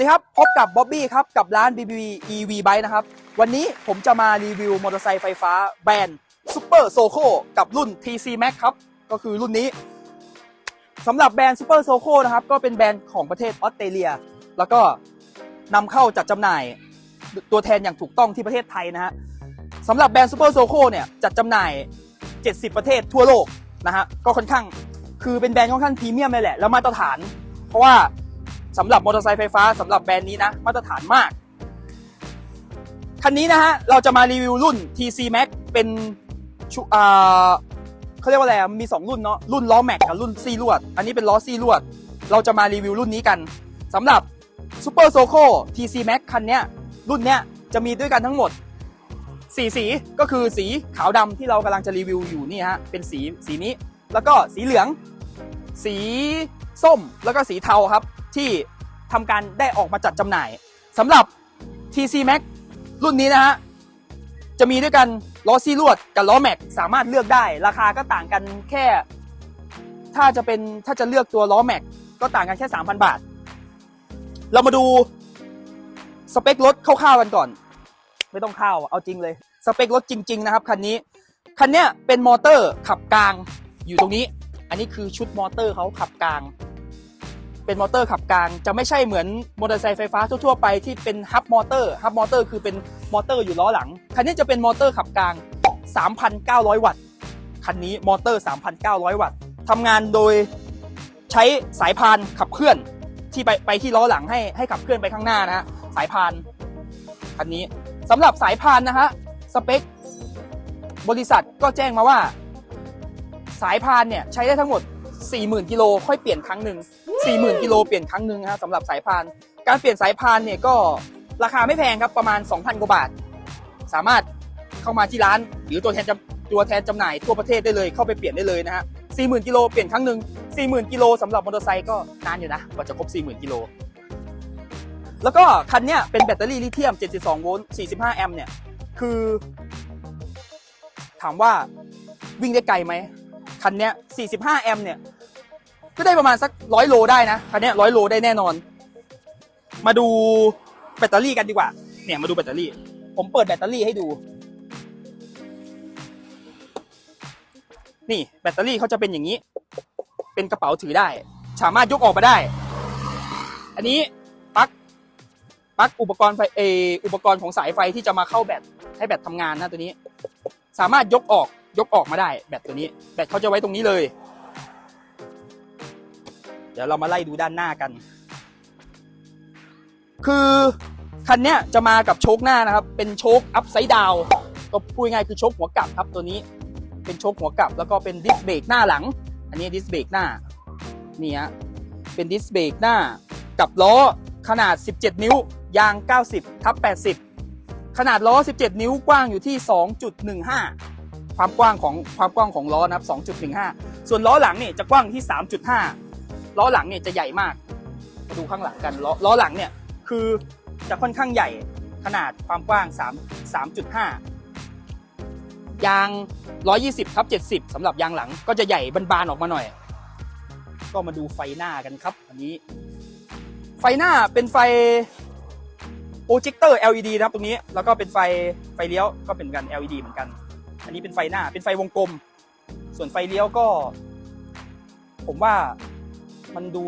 ดีครับ พบกับบ๊อบบี้ครับ กับร้าน BBB EV Bike นะครับ วันนี้ผมจะมารีวิวมอเตอร์ไซค์ไฟฟ้าแบรนด์ Super Soco กับรุ่น TC Max ครับ ก็คือรุ่นนี้สำหรับแบรนด์ Super Soco นะครับ ก็เป็นแบรนด์ของประเทศออสเตรเลีย แล้วก็นำเข้าจัดจำหน่าย ตัวแทนอย่างถูกต้องที่ประเทศไทยนะฮะสำหรับแบรนด์ Super Soco เนี่ยจัดจำหน่าย 70 ประเทศทั่วโลกนะฮะก็ค่อนข้างคือเป็นแบรนด์ค่อนข้างพรีเมียมเลยแหละแล้วมาตรฐาน เพราะว่า สำหรับมอเตอร์ไซค์ไฟฟ้าสำหรับแบรนด์นี้นะมาตรฐานมาก คันนี้นะฮะ เราจะมารีวิวรุ่น TC Max เป็นชุอ่าเขาเรียกว่าอะไรมี 2 รุ่นเนาะรุ่นล้อแม็กกับรุ่นซี่ลวด อันนี้เป็นล้อซี่ลวด เราจะมารีวิวรุ่นนี้กันสำหรับ Super Soco TC Max คันเนี้ยรุ่นเนี้ยจะมีด้วยกันทั้งหมดสีสีก็คือสีขาวดำที่เรากำลังจะรีวิวอยู่นี่ฮะเป็นสีสีนี้ แล้วก็สีเหลือง สีส้มแล้วก็สีเทาครับ ที่ทำการได้ออกมาจัดจำหน่ายสำหรับ TC Max รุ่นนี้นะฮะจะมีด้วยกันล้อซี่ลวดกับล้อแม็กสามารถเลือกได้ ราคาก็ต่างกันแค่ ถ้าจะเป็นถ้าจะเลือกตัวล้อแม็กก็ต่างกันแค่ 3,000 บาท เรามาดูสเปครถคร่าวๆกันก่อน ไม่ต้องเข้าเอาจริงเลย สเปครถจริง ๆ นะครับคันนี้คันเนี้ยเป็นมอเตอร์ขับกลางอยู่ตรงนี้ อันนี้คือชุดมอเตอร์เขาขับกลาง เป็นมอเตอร์ขับกลาง จะไม่ใช่เหมือนมอเตอร์ไซค์ไฟฟ้าทั่วๆไปที่เป็นฮับมอเตอร์ฮับมอเตอร์คือเป็นมอเตอร์อยู่ล้อหลัง คันนี้จะเป็นมอเตอร์ขับกลาง 3,900 วัตต์ คันนี้มอเตอร์ 3,900 วัตต์ทำงานโดยใช้สายพานขับเคลื่อนที่ไปไปที่ล้อหลังให้ให้ขับเคลื่อนไปข้างหน้านะฮะสายพานคันนี้สำหรับสายพานนะฮะสเปคบริษัทก็แจ้งมาว่า สายพานเนี่ยใช้ได้ทั้งหมด 40,000กิโลค่อยเปลี่ยนครั้งหนึ่ง40,000กิโลเปลี่ยนครั้งหนึ่งนะฮะสำหรับสายพาน การเปลี่ยนสายพานเนี่ยก็ราคาไม่แพงครับประมาณ 2,000กว่าบาท สามารถเข้ามาที่ร้าน หรือตัวแทนจำตัวแทนจำหน่ายทั่วประเทศได้เลยเข้าไปเปลี่ยนได้เลยนะฮะ40,000กิโลเปลี่ยนครั้งหนึ่ง40,000กิโลสำหรับมอเตอร์ไซค์ก็นานอยู่นะกว่าจะครบ40,000กิโลแล้วก็คันเนี้ยเป็นแบตเตอรี่ลิเธียม 72 โวลต์ 45 แอมป์เนี่ย คือ ถามว่าวิ่งได้ไกลไหม คันเนี้ย 45 แอมป์เนี่ย ก็ได้ประมาณสัก100โลได้นะ คันเนี้ย100โลได้แน่นอน มาดูแบตเตอรี่กันดีกว่า เนี่ยมาดูแบตเตอรี่ ผมเปิดแบตเตอรี่ให้ดู นี่แบตเตอรี่เขาจะเป็นอย่างนี้ เป็นกระเป๋าถือได้ สามารถยกออกมาได้ อันนี้ปลั๊กปลั๊กอุปกรณ์ไฟเอออุปกรณ์ของสายไฟที่จะมาเข้าแบตให้แบตทำงานนะตัวนี้ สามารถยกออก ยกออกมาได้แบตตัวนี้ แบตเขาจะไว้ตรงนี้เลย เดี๋ยวเรามาไล่ดูด้านหน้ากัน คือคันเนี้ยจะมากับโชคหน้านะครับ เป็นโชคอัพไซด์ดาวก็พูดง่ายคือโชคหัวกลับครับตัวนี้ เป็นโชคหัวกลับ แล้วก็เป็นดิสเบรกหน้าหลัง อันนี้ดิสเบรกหน้านี่ฮะเป็นดิสเบรกหน้ากับล้อขนาด 17 นิ้ว ยาง 90ทับ80 ขนาดล้อ 17 นิ้วกว้างอยู่ที่ 2.15 ความกว้างของความกว้างของล้อนะครับ 2.15 ส่วนล้อหลังเนี่ยจะกว้างที่ 3.5 ล้อหลังเนี่ยจะใหญ่มาก มาดูข้างหลังกันล้อล้อหลังเนี่ยคือจะค่อนข้างใหญ่ขนาดความกว้าง 3 3.5 ยาง 120ทับ70สำหรับยางหลังก็จะใหญ่บานๆออกมาหน่อย ก็มาดูไฟหน้ากันครับอันนี้ ไฟหน้าเป็นไฟโปรเจคเตอร์ LED นะครับตรงนี้ แล้วก็เป็นไฟไฟเลี้ยวก็เป็นกัน LED เหมือนกัน อันนี้เป็นไฟหน้าเป็นไฟวงกลม ส่วนไฟเลี้ยวก็ ผมว่ามันดู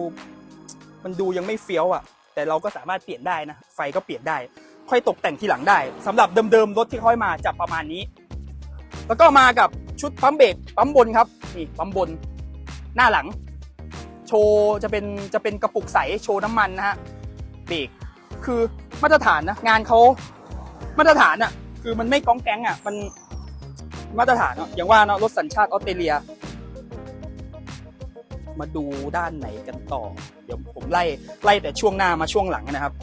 มันดูยังไม่เฟี้ยวอะ แต่เราก็สามารถเปลี่ยนได้นะ ไฟก็เปลี่ยนได้ ค่อยตกแต่งทีหลังได้สำหรับเดิมๆรถที่ค่อยมาจะประมาณนี้ แล้วก็มากับชุดปั๊มเบรกปั๊มบนครับนี่ปั๊มบน หน้าหลัง โชว์จะเป็นจะเป็นกระปุกใสโชว์น้ำมันนะฮะเบรกคือมาตรฐานนะงานเขามาตรฐานอะ่ะ คือมันไม่ก้องแกงอะ่ะมัน มาตรฐานเนาะอย่างว่าเนาะรถสัญชาติออสเตรเลีย มาดูด้านไหนกันต่อ เดี๋ยวผมไล่ไล่แต่ช่วงหน้ามาช่วงหลังนะครับ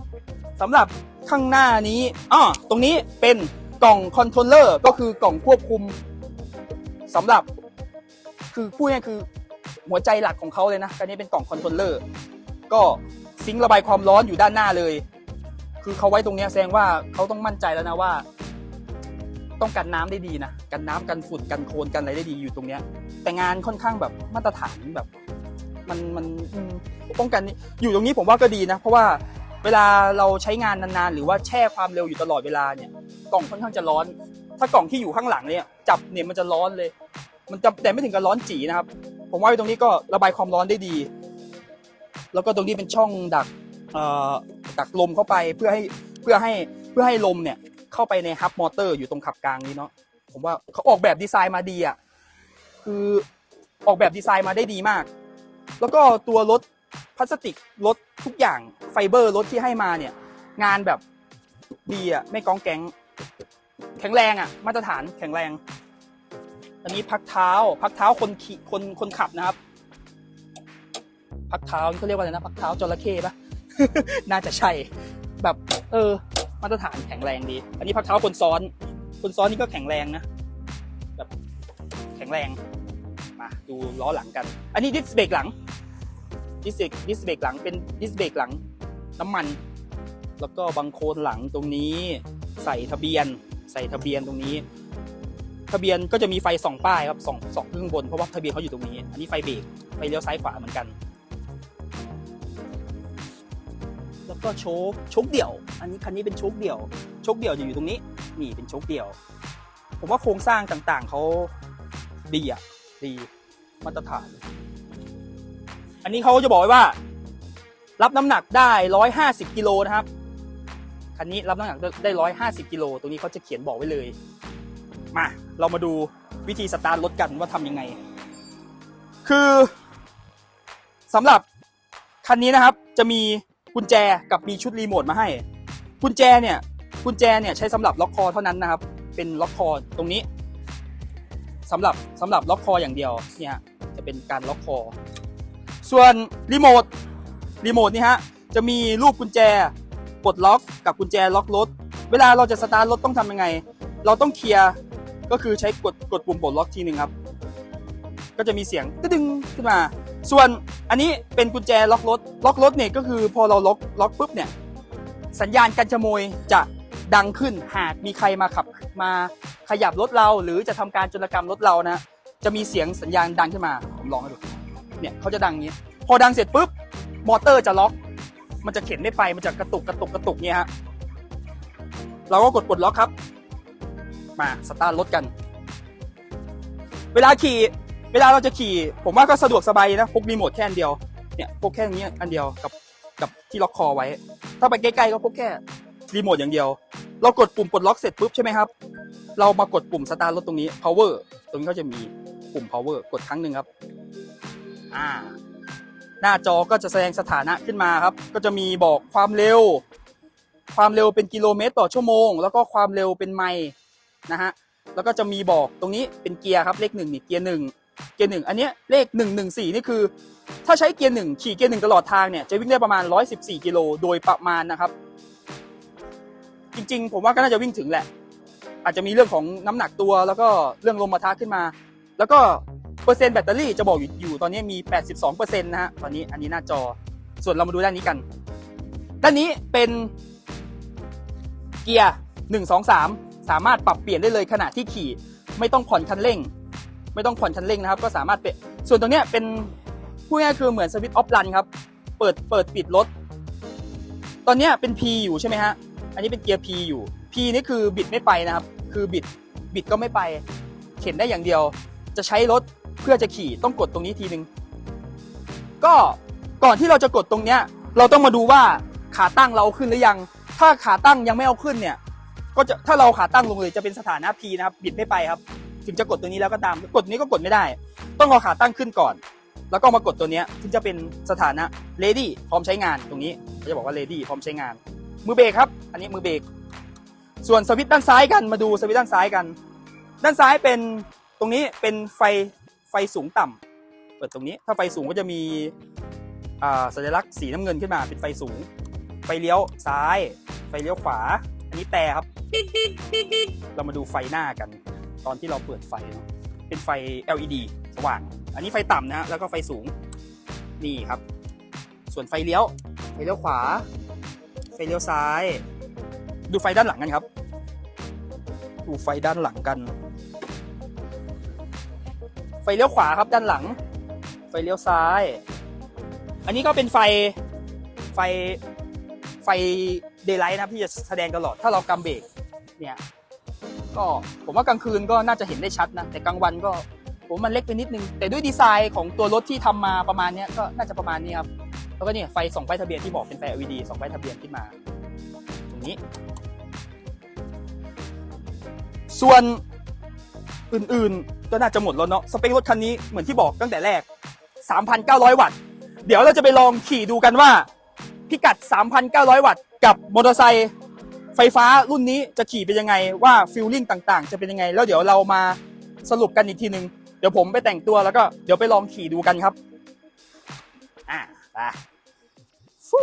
สำหรับข้างหน้านี้อ๋อตรงนี้เป็นกล่องคอนโทรลเลอร์ก็คือกล่องควบคุมสำหรับ คือพูดง่ายคือหัวใจหลักของเขาเลยนะอันนี้เป็นกล่องคอนโทรลเลอร์ก็ซิงค์ระบายความร้อนอยู่ด้านหน้าเลย คือเขาไว้ตรงเนี้ยแสดงว่าเขาต้องมั่นใจแล้วนะว่า ต้องกันน้ำได้ดีนะกันน้ำกันฝุ่นกันโคลนกันอะไรได้ดีอยู่ตรงเนี้ย แต่งานค่อนข้างแบบมาตรฐานแบบ มันมันป้องกันอยู่ตรงนี้ผมว่าก็ดีนะ เพราะว่าเวลาเราใช้งานนานๆ หรือว่าแช่ความเร็วอยู่ตลอดเวลาเนี่ย กล่องค่อนข้างจะร้อน ถ้ากล่องที่อยู่ข้างหลังเนี่ย จับเนี่ยมันจะร้อนเลย มันจะแต่ไม่ถึงกับร้อนจีนะครับ ผมว่าตรงนี้ก็ระบายความร้อนได้ดี แล้วก็ตรงนี้เป็นช่องดักดักลมเข้าไปเพื่อให้เพื่อให้เพื่อให้ลมเนี่ย เข้าไปในฮับมอเตอร์อยู่ตรงขับกลางนี้เนาะผมว่าเขาออกแบบดีไซน์มาดีอะคือออกแบบดีไซน์มาได้ดีมาก แล้วก็ตัวรถพลาสติกรถทุกอย่างไฟเบอร์รถที่ให้มาเนี่ย งานแบบดีอะไม่กองแก๊งแข็งแรงอะ มาตรฐานแข็งแรง อันนี้พักเท้า พักเท้าคนขี่คนคนขับนะครับ พักเท้าเขาเรียกว่าอะไรนะ พักเท้าจระเข้ปะน่าจะใช่แบบ เออ มาตรฐานแข็งแรงดี อันนี้พักเท้าคนซ้อน คนซ้อนนี่ก็แข็งแรงนะแบบแข็งแรง มาดูล้อหลังกัน อันนี้ดิสเบรกหลัง ดิสเบรกดิสเบรกหลังเป็นดิสเบรกหลังน้ำมัน แล้วก็บังโคลนหลังตรงนี้ ใส่ทะเบียน ใส่ทะเบียนตรงนี้ ทะเบียนก็จะมีไฟสองป้ายครับสองสองข้างบนเพราะว่าทะเบียนเขาอยู่ตรงนี้ อันนี้ไฟเบรกไฟเลี้ยวซ้ายขวาเหมือนกัน แล้วก็โชคโชคเดี่ยว อันนี้คันนี้เป็นโชคเดี่ยว โชคเดี่ยวจะอยู่ตรงนี้ นี่เป็นโชคเดี่ยว ผมว่าโครงสร้างต่างๆเขาดีอะดีมาตรฐาน อันนี้เขาจะบอกว่า รับน้ำหนักได้ร้อยห้าสิบกิโลนะครับคันนี้รับน้ำหนักได้ร้อยห้าสิบกิโลตรงนี้เขาจะเขียนบอกไว้เลย มา เรามาดูวิธีสตาร์ทรถกันว่าทำยังไง คือสำหรับคันนี้นะครับจะมี กุญแจกับมีชุดรีโมทมาให้ กุญแจเนี่ยกุญแจเนี่ยใช้สำหรับล็อกคอเท่านั้นนะครับ เป็นล็อกคอตรงนี้สำหรับสำหรับล็อกคออย่างเดียวเนี่ยจะเป็นการล็อกคอ ส่วนรีโมทรีโมทนี่ฮะจะมีรูปกุญแจปลดล็อกกับกุญแจล็อกรถ เวลาเราจะสตาร์ทรถต้องทำยังไง เราต้องเคลียร์ก็คือใช้กดกดปุ่มปลดล็อกทีหนึ่งครับ ก็จะมีเสียงตึดึงขึ้นมา ส่วนอันนี้เป็นกุญแจล็อกรถล็อกรถเนี่ยก็คือพอเราล็อกล็อกปุ๊บเนี่ยสัญญาณการขโมยจะดังขึ้นหากมีใครมาขับมาขยับรถเรา หรือจะทำการโจรกรรมรถเรานะจะมีเสียงสัญญาณดังขึ้นมาผมลองให้ดูเนี่ยเขาจะดังอย่างนี้ พอดังเสร็จปุ๊บมอเตอร์จะล็อก มันจะเข็นไม่ไปมันจะกระตุกกระตุกกระตุกเนี่ยฮะเราก็กดปลดล็อกครับ มาสตาร์ทรถกัน เวลาขี่ เวลาเราจะขี่ ผมว่าก็สะดวกสบายนะพกรีโมทแค่อันเดียวเนี่ยพกแค่นี้อันเดียวกับกับที่ล็อกคอไว้ ถ้าไปใกล้ๆก็พกแค่รีโมทอย่างเดียว เรากดปุ่มปลดล็อกเสร็จปุ๊บใช่ไหมครับ เรามากดปุ่มสตาร์ทรถตรงนี้ power ตรงนี้ก็จะมีปุ่ม power กดครั้งหนึ่งครับ อ่า หน้าจอก็จะแสดงสถานะขึ้นมาครับ ก็จะมีบอกความเร็ว ความเร็วเป็นกิโลเมตรต่อชั่วโมง แล้วก็ความเร็วเป็นไมล์นะฮะ แล้วก็จะมีบอกตรงนี้เป็นเกียร์ครับ เลขหนึ่งนี่เกียร์หนึ่ง เกียร์หนึ่งอันนี้เลขหนึ่งหนึ่งสี่นี่คือ ถ้าใช้เกียร์หนึ่งขี่เกียร์หนึ่งตลอดทางเนี่ยจะวิ่งได้ประมาณร้อยสิบสี่กิโลโดยประมาณนะครับ จริงๆ ผมว่าก็น่าจะวิ่งถึงแหละ อาจจะมีเรื่องของน้ำหนักตัวแล้วก็เรื่องลมมาทะขึ้นมา แล้วก็เปอร์เซ็นต์แบตเตอรี่จะบอกอยู่ตอนนี้มี 82%นะฮะตอนนี้อันนี้หน้าจอ ส่วนเรามาดูด้านนี้กัน ด้านนี้เป็นเกียร์หนึ่งสองสามสามารถปรับเปลี่ยนได้เลยขณะที่ขี่ ไม่ต้องผ่อนคันเร่ง ไม่ต้องผ่อนคันเร่งนะครับ ก็สามารถเปลี่ยนส่วนตรงนี้เป็นพูดง่ายคือเหมือนสวิตช์ออฟรันครับ เปิดเปิดปิดรถ ตอนนี้เป็น P อยู่ใช่ไหมฮะ อันนี้เป็นเกียร์ P อยู่ P นี่คือบิดไม่ไปนะครับ คือบิดบิดก็ไม่ไป เข็นได้อย่างเดียว จะใช้รถเพื่อจะขี่ต้องกดตรงนี้ทีนึง ก็ก่อนที่เราจะกดตรงเนี้ย เราต้องมาดูว่าขาตั้งเราเอาขึ้นหรือยัง ถ้าขาตั้งยังไม่เอาขึ้นเนี่ย ก็จะถ้าเราขาตั้งลงเลยจะเป็นสถานะ P นะครับ บิดไม่ไปครับ ถึงจะกดตัวนี้แล้วก็ตาม กดนี้ก็กดไม่ได้ ต้องเอขาตั้งขึ้นก่อน แล้วก็มากดตัวนี้ถึงจะเป็นสถานะ ready พร้อมใช้งานตรงนี้เขาจะบอกว่า ready พร้อมใช้งาน มือเบรกครับ อันนี้มือเบรกส่วนสวิตช์ด้านซ้ายกันมาดูสวิตช์ด้านซ้ายกัน ด้านซ้ายเป็นตรงนี้เป็นไฟไฟสูงต่ำเปิดตรงนี้ ถ้าไฟสูงก็จะมีสัญลักษณ์สีน้ำเงินขึ้นมาเป็นไฟสูง ไฟเลี้ยวซ้าย ไฟเลี้ยวขวา อันนี้แต่ครับ เรามาดูไฟหน้ากัน ตอนที่เราเปิดไฟเนาะเป็นไฟ LED สว่าง อันนี้ไฟต่ำนะแล้วก็ไฟสูงนี่ครับ ส่วนไฟเลี้ยว ไฟเลี้ยวขวา ไฟเลี้ยวซ้าย ดูไฟด้านหลังกันครับ ดูไฟด้านหลังกัน ไฟเลี้ยวขวาครับด้านหลัง ไฟเลี้ยวซ้าย อันนี้ก็เป็นไฟไฟไฟเดย์ไลท์นะพี่จะแสดงตลอด ถ้าเรากำเบรกเนี่ย ก็ผมว่ากลางคืนก็น่าจะเห็นได้ชัดนะ แต่กลางวันก็ผมมันเล็กไปนิดนึง แต่ด้วยดีไซน์ของตัวรถที่ทำมาประมาณนี้ก็น่าจะประมาณนี้ครับ แล้วก็เนี่ยไฟส่องป้ายทะเบียนที่บอกเป็นไฟ LED ส่องป้ายทะเบียนขึ้นมาตรงนี้ ส่วนอื่นๆก็น่าจะหมดแล้วเนาะสเปครถคันนี้เหมือนที่บอกตั้งแต่แรก 3,900 วัตต์ เดี๋ยวเราจะไปลองขี่ดูกันว่า พิกัด 3,900 วัตต์กับมอเตอร์ไซค์ ไฟฟ้ารุ่นนี้จะขี่เป็นยังไงว่าฟิลลิ่งต่างๆ จะเป็นยังไง แล้วเดี๋ยวเรามาสรุปกันอีกทีหนึ่งเดี๋ยวผมไปแต่งตัวแล้วก็เดี๋ยวไปลองขี่ดูกันครับ อะไปฟู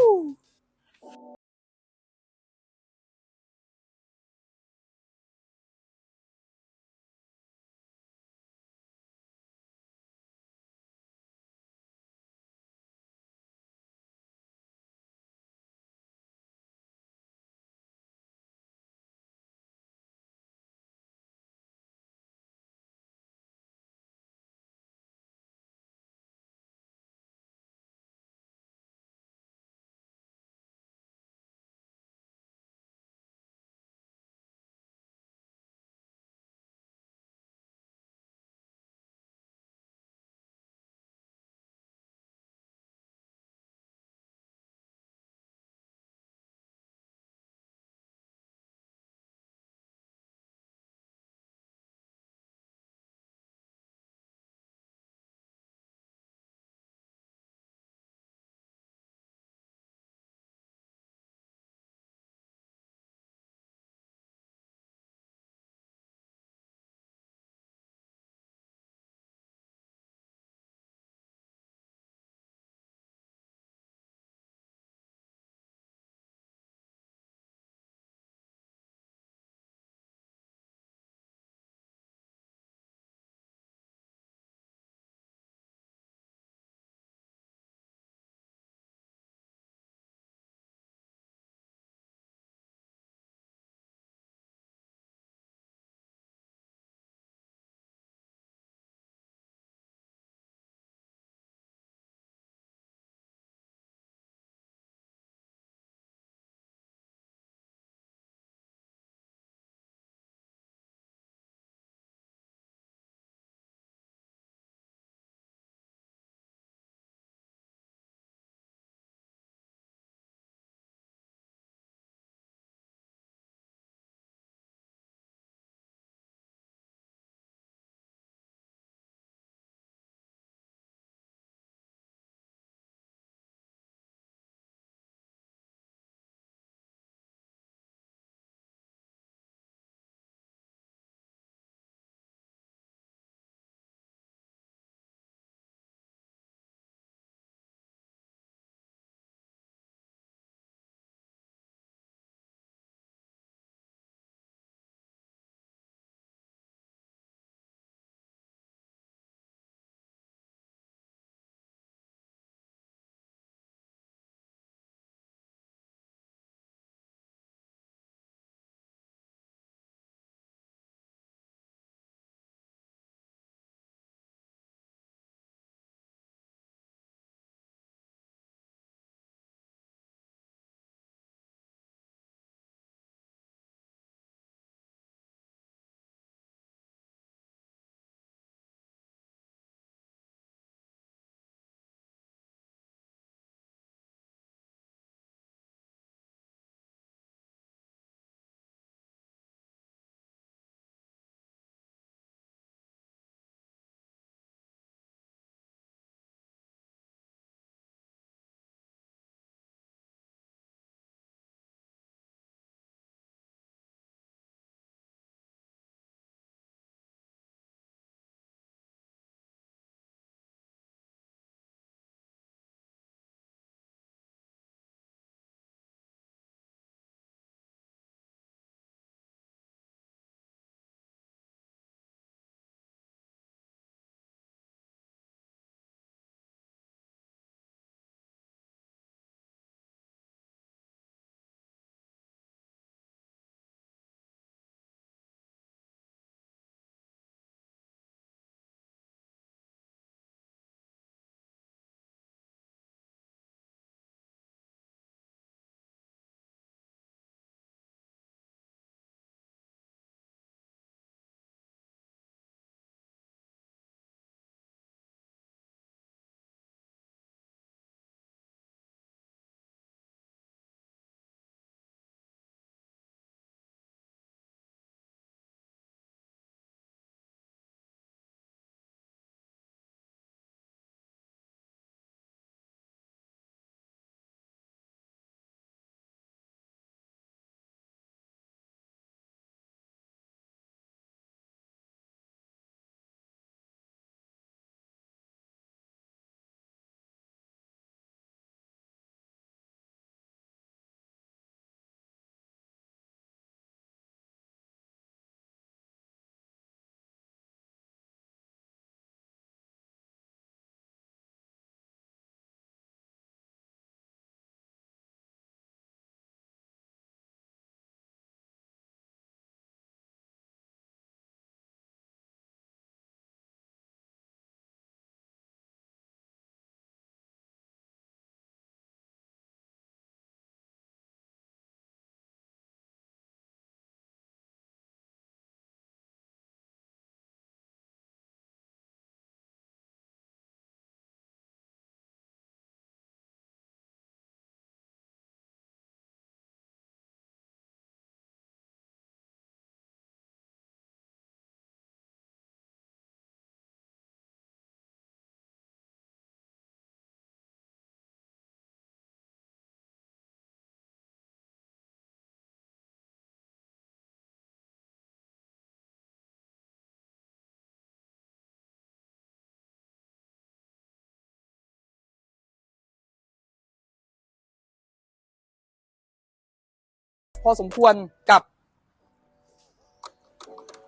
อสมควรกับ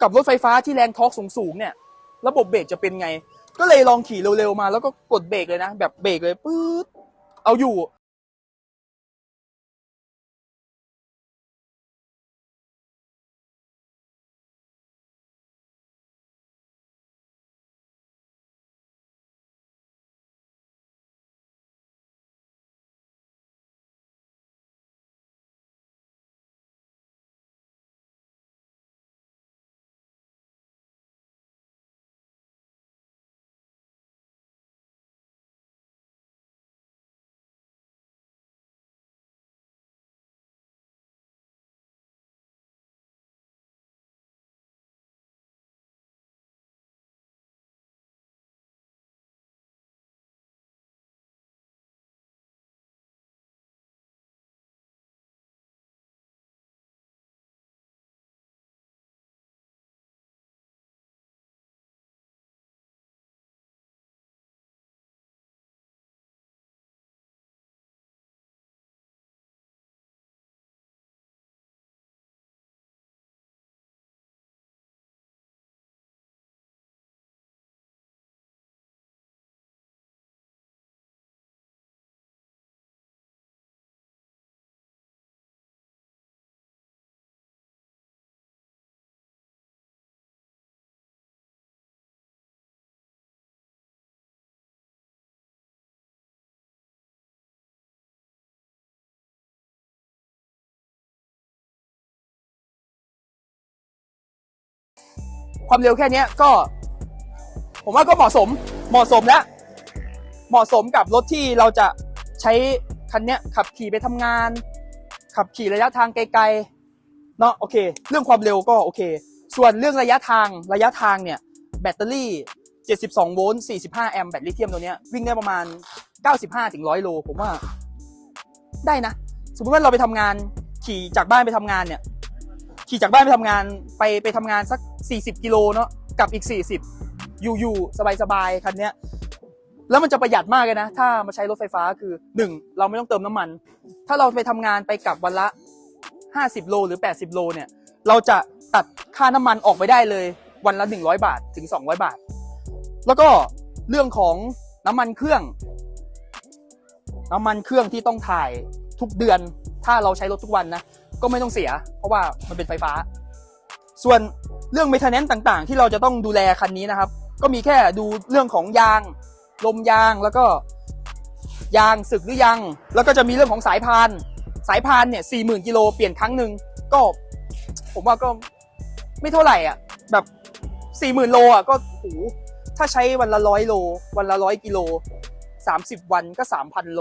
กับรถไฟฟ้าที่แรงทอร์กสูงๆเนี่ย ระบบเบรกจะเป็นไง ก็เลยลองขี่เร็วๆมาแล้วก็กดเบรกเลยนะ แบบเบรกเลยปื๊ดเอาอยู่ ความเร็วแค่นี้ก็ ผมว่าก็เหมาะสมเหมาะสมแล้ว เหมาะสมกับรถที่เราจะใช้คันนี้ขับขี่ไปทำงาน ขับขี่ระยะทางไกลๆเนาะโอเค เรื่องความเร็วก็โอเค ส่วนเรื่องระยะทางระยะทางเนี่ย แบตเตอรี่ 72 โวลต์ 45 แอมป์แบตลิเธียมตัวนี้วิ่งได้ประมาณ 95ถึง100 โล ผมว่า ได้นะ สมมติว่าเราไปทำงาน ขี่จากบ้านไปทำงานเนี่ย ขี่จากบ้านไปทำงานไปไปทำงานสัก 40 กิโลเนาะกับอีก 40 อยู่อยู่สบายๆคันนี้แล้วมันจะประหยัดมากเลยนะ ถ้ามาใช้รถไฟฟ้าคือ 1 เราไม่ต้องเติมน้ำมัน ถ้าเราไปทำงานไปกลับวันละ 50 โลหรือ 80 โลเนี่ย เราจะตัดค่าน้ำมันออกไปได้เลย วันละ 100 บาทถึง 200 บาท แล้วก็เรื่องของน้ำมันเครื่อง น้ำมันเครื่องที่ต้องถ่ายทุกเดือน ถ้าเราใช้รถทุกวันนะ ก็ไม่ต้องเสีย เพราะว่ามันเป็นไฟฟ้า ส่วนเรื่อง m ม i เ t นนต่างๆ ที่เราจะต้องดูแลคันนี้นะครับ ก็มีแค่ดูเรื่องของยาง ลมยางแล้วก็ ยางสึกหรือยัง แล้วก็จะมีเรื่องของสายพาน สายพานเนี่ยสี่หมื่นกิโลเปลี่ยนครั้งหนึ่งก็ ผมว่าก็ไม่เท่าไหร่อะ แบบสี่หมื่นโลอะก็โหถ้าใช้วันละร้อยโล วันละร้อยกิโลสามสิบวันก็สามพันโล